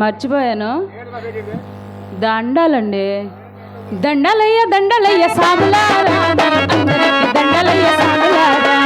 మర్చిపోయాను. దండాలండి. దండాలయ్య దండాలయ్య సాములారా దండాలయ్య సాములారా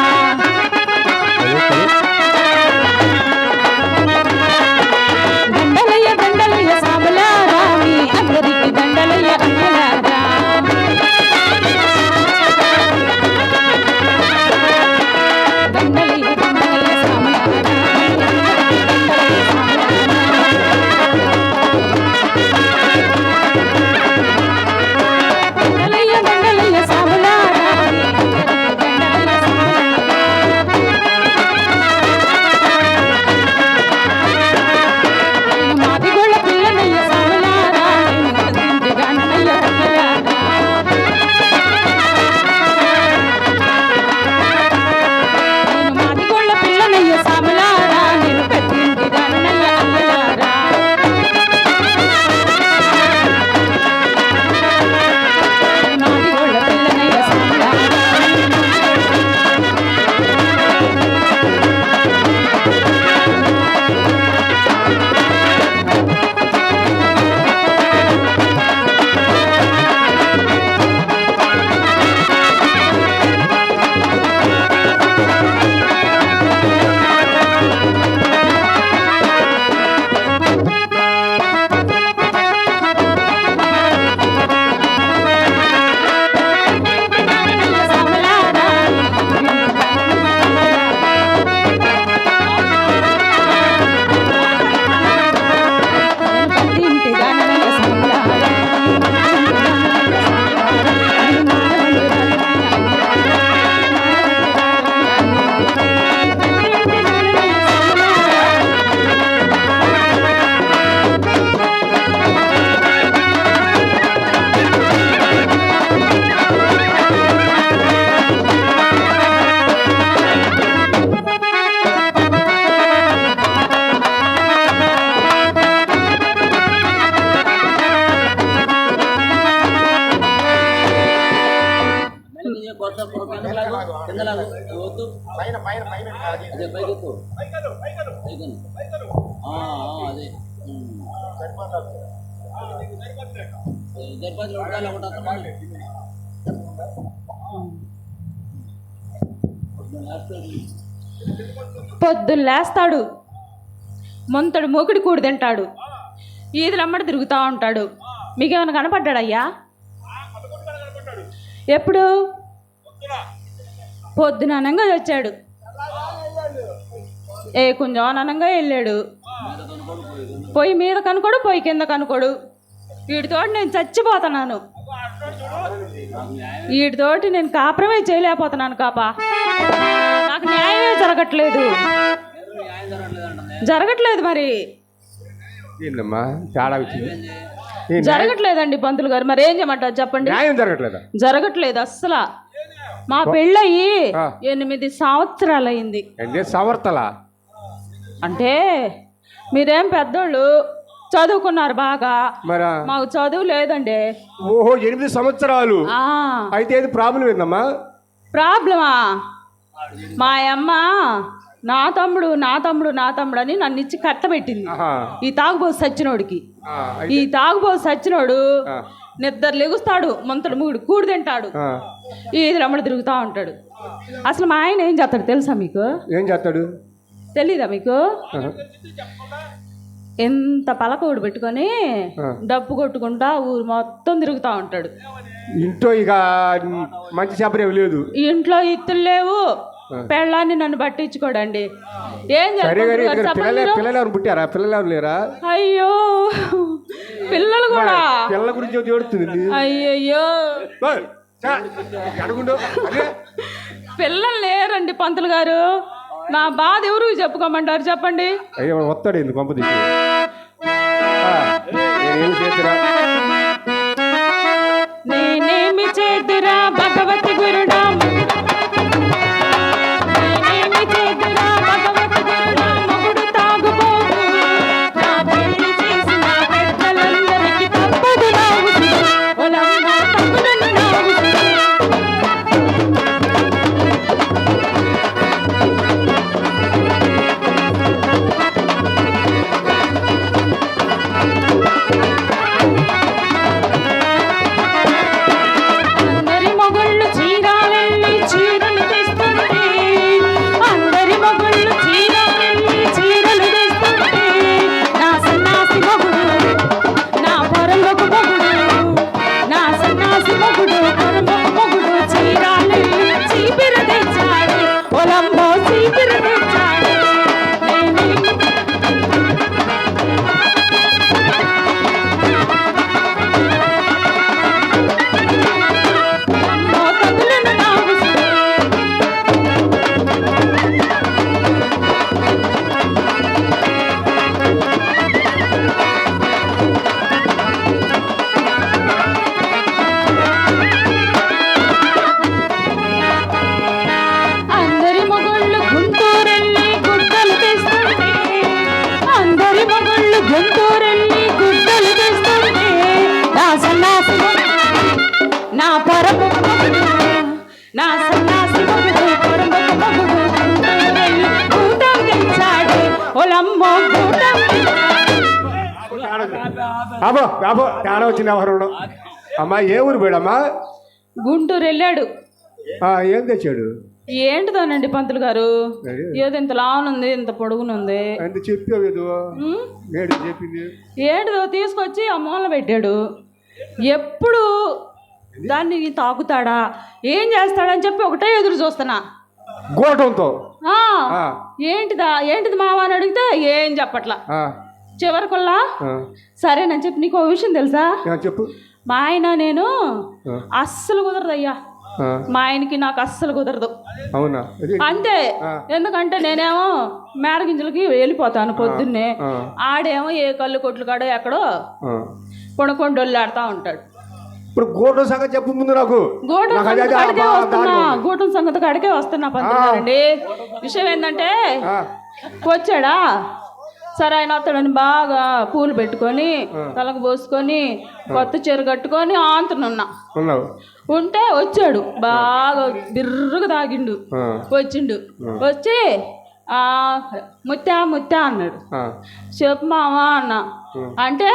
పైన పైన పైన అది అదే పైకెత్తు. పైకను ఆ, ఆ, అదే. ఉమ్. జరపతిలో ఉండాలి ఒకటి అతను లాస్ట్ పొద్దున్న లేస్తాడు. మొంతడు మూకుడి కూడి తింటాడు. ఈదులమ్మడి తిరుగుతూ ఉంటాడు. మీకేమైనా కనపడ్డాడయ్యా? ఎప్పుడు? పొద్దున అనంగా వచ్చాడు. ఏ కొంచెం అనంగా వెళ్ళాడు. పొయ్యి మీద కనుకోడు పొయ్యి కింద కనుకోడు. వీటితోటి నేను చచ్చిపోతున్నాను. వీటితోటి నేను కాపురమే చేయలేకపోతున్నాను కాపా. నాకు న్యాయమే జరగట్లేదు. జరగట్లేదు మరి. జరగట్లేదండి పంతులు గారు. మరి ఏం చేయమంటారు చెప్పండి? జరగట్లేదు అస్సలు. మా పెళ్ళయి. ఎనిమిది సంవత్సరాలు అయింది సవర్తల అంటే మీరేం పెద్దోళ్ళు? చదువుకున్నారు బాగా. మాకు చదువు లేదండి. ఓహో ఎనిమిది సంవత్సరాలు. అయితే ఏది ప్రాబ్లం ఏందమ్మా? ప్రాబ్లమా? మా అమ్మ నా తమ్ముడు నా తమ్ముడు నా తమ్ముడు అని నన్ను ఇచ్చి కట్టబెట్టింది. ఈ తాగుబోతు సచ్చినోడికి. ఈ తాగుబోతు సచ్చినోడు నిద్ర లెగుస్తాడు మంతడు మూడు కూడు తింటాడు. ఈ రమ్మడి తిరుగుతూ ఉంటాడు. అసలు మా ఆయన ఏం చేస్తాడు తెలుసా మీకు? ఏం చేస్తాడు? తెలీదా మీకు. ఎంత పలకోడు పెట్టుకొని. డప్పు కొట్టుకుంటా ఊరు మొత్తం తిరుగుతూ ఉంటాడు. ఇంట్లో ఇక మంచి చేపరేవి లేదు. ఇంట్లో ఇత్తులు లేవు. పెళ్ళాన్ని నన్ను పట్టించుకోడండి. ఏం పిల్లలు పుట్టారా? పిల్లలు లేరా? అయ్యో పిల్లలు కూడా. పిల్లల గురించి అయ్యయ్యో. పిల్లలు లేరండి పంతులు గారు. నా బాధ ఎవరు చెప్పుకోమంటారు చెప్పండి? అయ్యో వస్తాడు ఎందుకు పంప తీసి. నేనేం చేతురా నేనేమి చేతురా అబ్బో అబ్బో తేడా వచ్చింది ఎవరు? అమ్మా ఏ ఊరు పోయాడమ్మా గుంటూరు వెళ్ళాడు ఏం తెచ్చాడు? ఏంటిదోనండి పంతులు గారు. ఏదో ఇంత లావునుంది ఇంత పొడుగునుంది. చెప్పింది? ఏంటిదో తీసుకొచ్చి ఆ మూల పెట్టాడు. ఎప్పుడు దాన్ని తాకుతాడా? ఏం చేస్తాడని చెప్పి ఒకటే ఎదురు చూస్తున్నా. గోటంతో? ఏంటిదా? ఏంటిది మావా అని అడిగితే ఏం చెప్పట్లా. చివరికొల్లా. సరేనని చెప్పి నీకు విషయం తెలుసా? చెప్పు. మా ఆయన నేను అస్సలు కుదరదు అయ్యా మా ఆయనకి నాకు అస్సలు కుదరదు. అవునా? అంతే. ఎందుకంటే నేనేమో మేడగింజలకి వెళ్ళిపోతాను పొద్దున్నే. ఆడేమో ఏ కళ్ళు కొట్లు కాడో ఎక్కడో. కొనుక్కొని ఆడుతూ ఉంటాడు. ఇప్పుడు గోటం సంగతి చెప్పు ముందు నాకు. గూటం సంగతి కాడికే వస్తున్నా. పంతులండి విషయం ఏంటంటే వచ్చాడా? సరే ఆయన వస్తాడని బాగా పూలు పెట్టుకొని తలకు పోసుకొని కొత్త చీర కట్టుకొని ఆంతనున్నా. ఉంటే వచ్చాడు. బాగా బిర్రుగా తాగిండు. వచ్చిండు. వచ్చి ఆ ముత్తా ముత్తా అన్నాడు. చెప్పు మావా అన్న. అంటే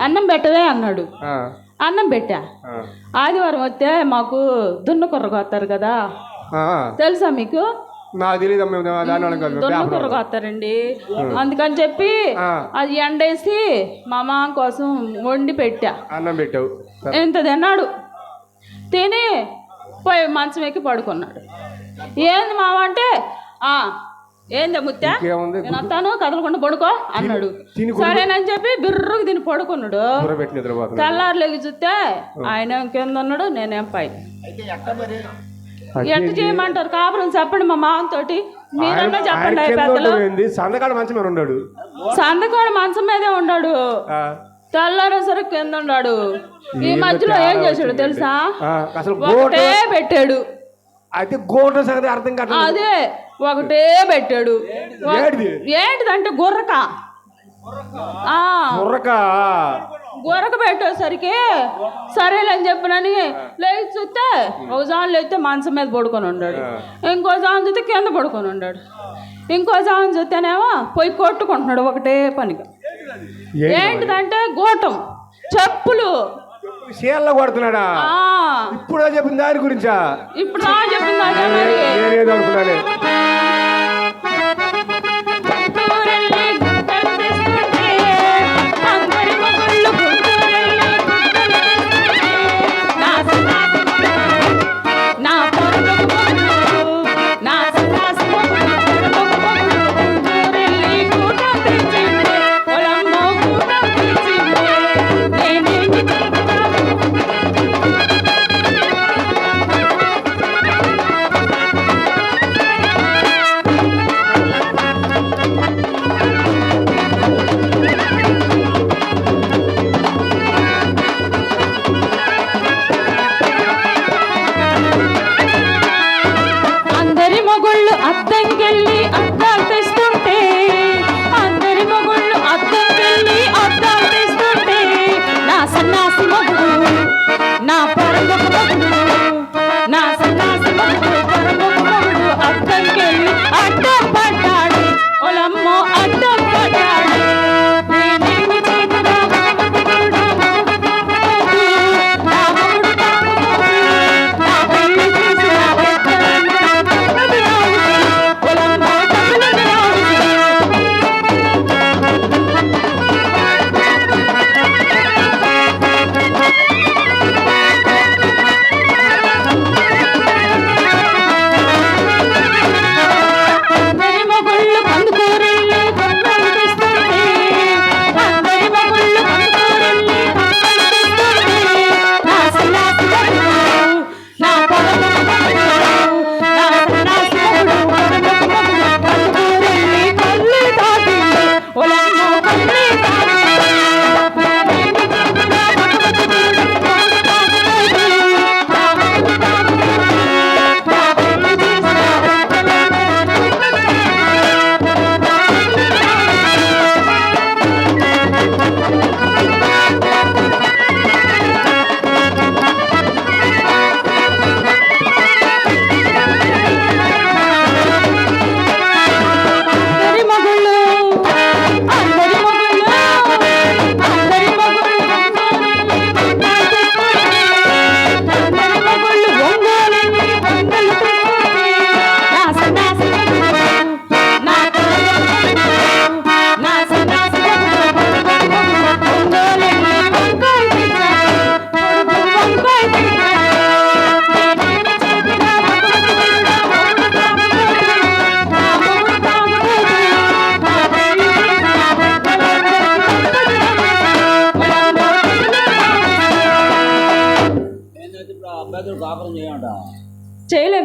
అన్నం పెట్టవే అన్నాడు. అన్నం పెట్టా. ఆదివారం వస్తే మాకు దున్న కుర్ర కొత్తారు కదా. తెలుసా మీకు? నాకు తెలియదు మేము దాని దున్న అందుకని చెప్పి. అది ఎండేసి మా మామ కోసం వండి పెట్టా. అన్నం పెట్టావు. ఎంత తిన్నాడు? తిని పోయి మంచం ఎక్కి పడుకున్నాడు. ఏంది మావ అంటే ఆ ఏంది ముత్త నేను వస్తాను కదలకుండా పడుకో అన్నాడు. సరేనని చెప్పి బిర్రుకు తిని పడుకున్నాడు. కూర పెట్టి నిద్రపోతున్నాడు తెల్లారు లెగి చూస్తే ఆయన కింద ఉన్నాడు నేనేం పై ఎట్ట చేయమంటారు? కాపురం చెప్పండి మా మామతోటి. మీరన్నా చెప్పండి ఆయన పెద్దలు. సందకాడ మంచి మీద ఉన్నాడు సందకోడు మంచం మీదే ఉన్నాడు ఆ, తెల్లారేసరికి కింద ఉన్నాడు ఈ మధ్యలో ఏం చేశాడు తెలుసా? అసలు ఒకటే పెట్టాడు. అయితే గోట సంగతి అర్థం కాదు అదే ఒకటే పెట్టాడు. ఏంటిదంటే గుర్రక. ఆ. గుర్రక పెట్టేసరికి సరేలేని చెప్పినని లేచి చూస్తే ఒక జాన్ లేస్తే మంచం మీద పడుకొని ఉన్నాడు ఇంకో జాన్ చూస్తే కింద పడుకొని ఉన్నాడు ఇంకో జాన్ చూస్తేనేమో పోయి కొట్టుకుంటున్నాడు ఒకటే పనిగా. ఏంటిదంటే గోటం చెప్పులు. చీరలో కొడుతున్నాడా? ఇప్పుడు చెప్పిన దాని గురించా? ఇప్పుడు నా చెప్పింది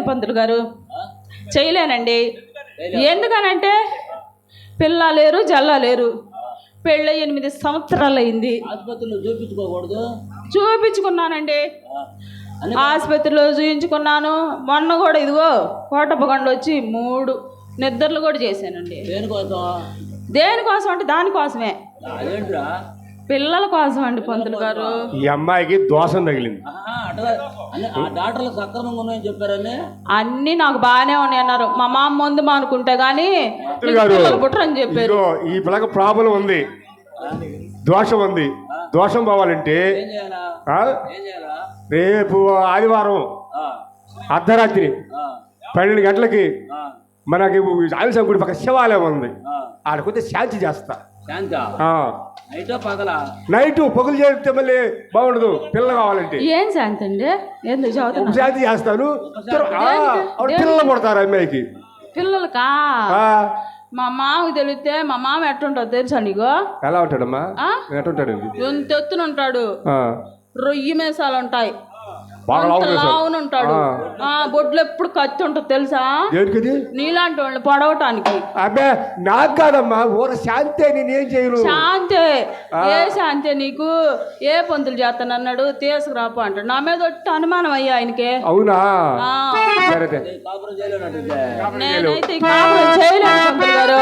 పంతులు గారు? చేయలేనండి. ఎందుకనంటే పిల్ల లేరు జల్ల లేరు. పెళ్ళి ఎనిమిది సంవత్సరాలు అయింది చూపించుకోకూడదు. చూపించుకున్నానండి. ఆసుపత్రిలో చూపించుకున్నాను మొన్న కూడా ఇదిగో కోటప్పకొండ వచ్చి మూడు నిద్రలు కూడా చేశానండి. దేనికోసం? దేనికోసం అంటే దానికోసమే. పిల్లల కోసం అండి పంతులు గారు. ఈ అమ్మాయికి దోషం తగిలింది. అని డాక్టర్లు సక్రమంగా ఉన్నాయని చెప్పారని అన్నీ నాకు బాగానే ఉన్నాయి అన్నారు. మా మామ ముందు గానీ పంతులు గారు పిల్లలు పుట్టరని చెప్పారు. ఈ పిల్లకి ప్రాబ్లం ఉంది. దోషం ఉంది. దోషం పోవాలంటే ఏం చేయాలా? ఆ, ఏం చేయాలా? రేపు ఆదివారం ఆ, అర్ధరాత్రి ఆ, పన్నెండు గంటలకి మనకి ఆలస్యం గుడి పక్క శివాలయం ఉంది. ఆ. ఆడకొస్తే శాంతి చేస్తా. శాంత? ఆ. నైటో పగలా నైట్ పొగులు చేస్తే మళ్ళీ బాగుండదు. పిల్ల కావాలంటే. ఏం శాంతి అండి ఎందుకు చదువుతున్నా శాంతి చేస్తాను పిల్లలు పుడతారు అమ్మాయికి. పిల్లలకా? ఆ, మా మామకి తెలిస్తే మా మామ ఎట్టుంటాడు తెలుసా నీకు? ఎలా ఉంటాడమ్మా? ఆ? ఎట్టుంటాడండి? ఎంత ఎత్తున ఉంటాడు? ఆ, రొయ్యి మేసాలు ఉంటాయి. బాగా. లావున ఉంటాడు ఆ. బొడ్లు ఎప్పుడు కత్తి ఉంటుంది తెలుసా? దేనికిది నీలాంటి వాళ్ళని పొడవటానికి. అబ్బే నాకు కాదమ్మా ఊర శాంతి నేనేం చేయను? శాంతే. ఏ శాంతే నీకు? ఏ పంతులు చేస్తాను అన్నాడు? తీసుకురాపో అంటాడు. నా మీద ఒట్టి అనుమానం అయ్యా ఆయనకే. అవునా? నేనైతే కాపురం చేయలేను పంతులు గారు.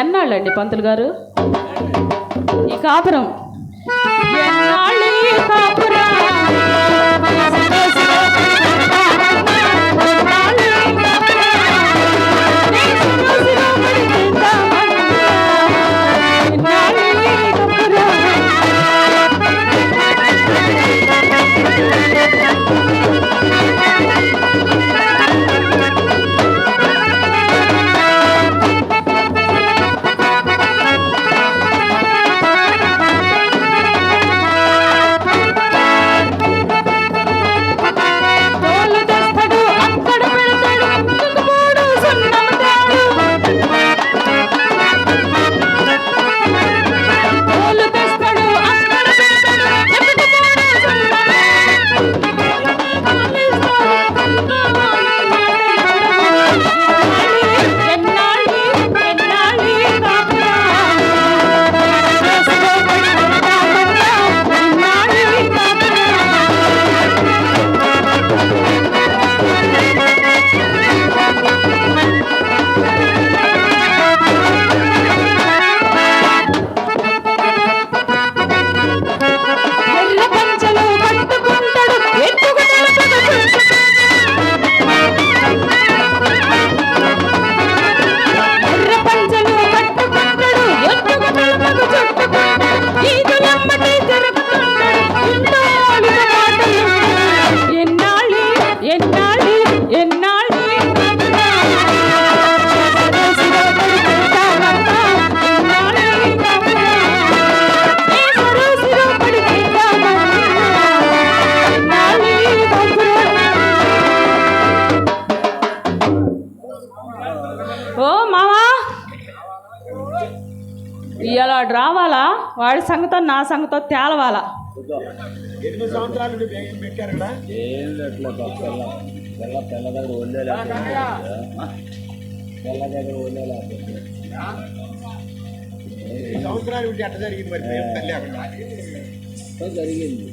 ఎన్నాళ్ళండి పంతులు గారు? ఈ కాపురం? ఎన్నాళ్ళు ఇలా రావాలా? వాడి సంగతో నా సంగతో తేలవాలా? ఎనిమిది సంవత్సరాల పెట్టారు ఎనిమిది సంవత్సరాల ఎట్ట జరిగింది మరి జరిగింది.